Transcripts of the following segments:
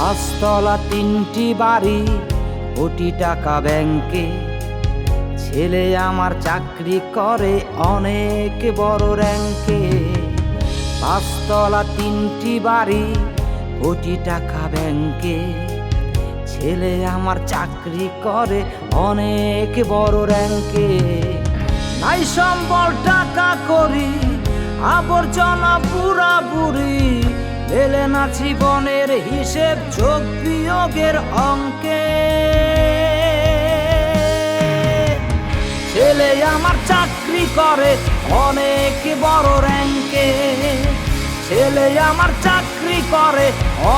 পাঁচতলা তিনটি বাড়ি, কোটি টাকা ব্যাংকে। ছেলে আমার চাকরি করে অনেক বড় র্যাঙ্কে। পাঁচতলা তিনটি বাড়ি, কোটি টাকা ব্যাংকে। ছেলে আমার চাকরি করে অনেক বড় র্যাঙ্কে। নাই সম্বল টাকা করি, আবর্জনা পুরা বুড়ি। পেলে না জীবনের হিসেব যোগ বিয়োগের অঙ্কে। ছেলে আমার চাকরি করে অনেক বড় র্যাঙ্কে। ছেলে আমার চাকরি করে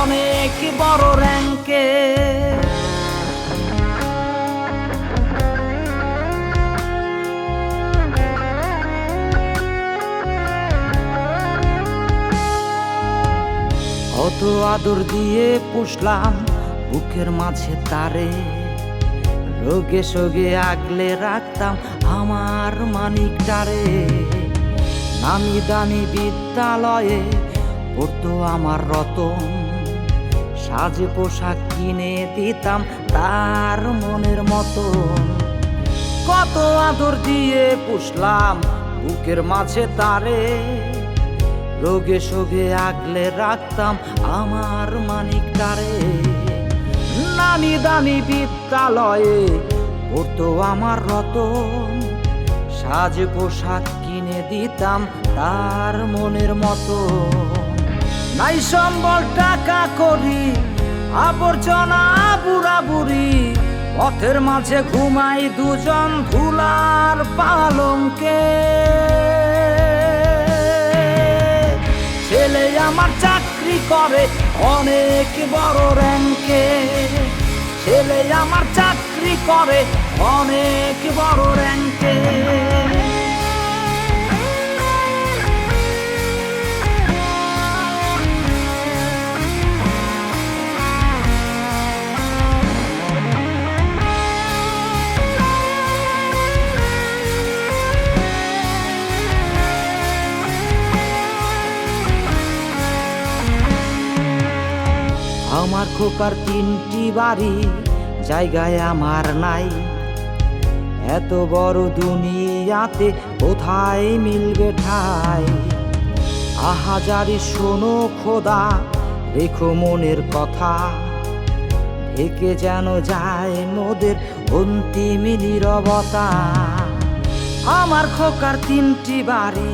অনেক বড় র্যাঙ্কে। কত আদর দিয়ে পুষলাম বুকের মাঝে তারে। রোগে সোগে আগলে রাখতাম আমার মানিকটারে। নামি দামি বিদ্যালয়ে পড়তো আমার রতন। সাজে পোশাক কিনে দিতাম তার মনের মতো কত আদর দিয়ে পুষলাম বুকের মাঝে তারে। রোগে সোগে আগলে রাখতাম আমার মানিকটারে নামি দামি বিদ্যালয়ে পড়তো আমার রতন। সাজ পোশাক কিনে দিতাম তার মনের মতো নাই সম্বল টাকা করি, আবর্জনা বুড়া বুড়ি পথের মাঝে ঘুমাই দুজন ধুলার পালঙ্কে। করে অনেক বড় র্যাঙ্কে ছেলে আমার চাকরি করে অনেক বড় র্যাঙ্কে আমার খোকার তিনটি বাড়ি, জায়গায় আমার নাই। এত বড় দুনিয়াতে কোথায় মিলবে ঠাই? আহাজারি শোনো খোদা, রেখো মনের কথা। ঢেকে যেন যায় মোদের অন্তিম নীরবতা। আমার খোকার তিনটি বাড়ি,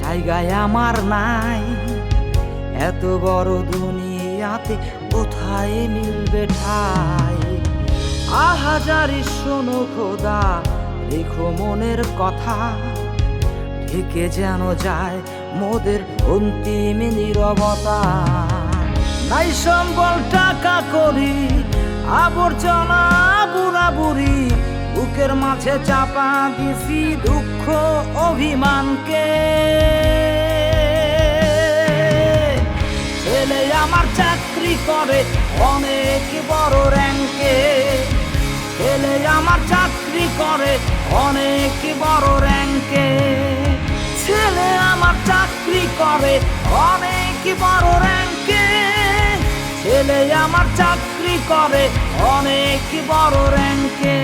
জায়গায় আমার নাই। এত বড় দুনিয়াতে কোথায় মিলবে ঠাই? আহাজারি শোনো খোদা, রেখো মনের কথা। ঢেকে যেন যায় মোদের অন্তিম নীরবতা। নাই সম্বল টাকা করি, আবর্জনা বুড়া বুড়ি বুকের মাঝে চাপা দিছি দুঃখ অভিমানকে। ছেলে আমার চাকরি করে অনেক বড় র্যাঙ্কে ছেলে আমার চাকরি করে অনেক বড় র্যাঙ্কে ছেলে আমার চাকরি করে অনেক বড় র্যাঙ্কে ছেলে আমার চাকরি করে অনেক বড় র্যাঙ্কে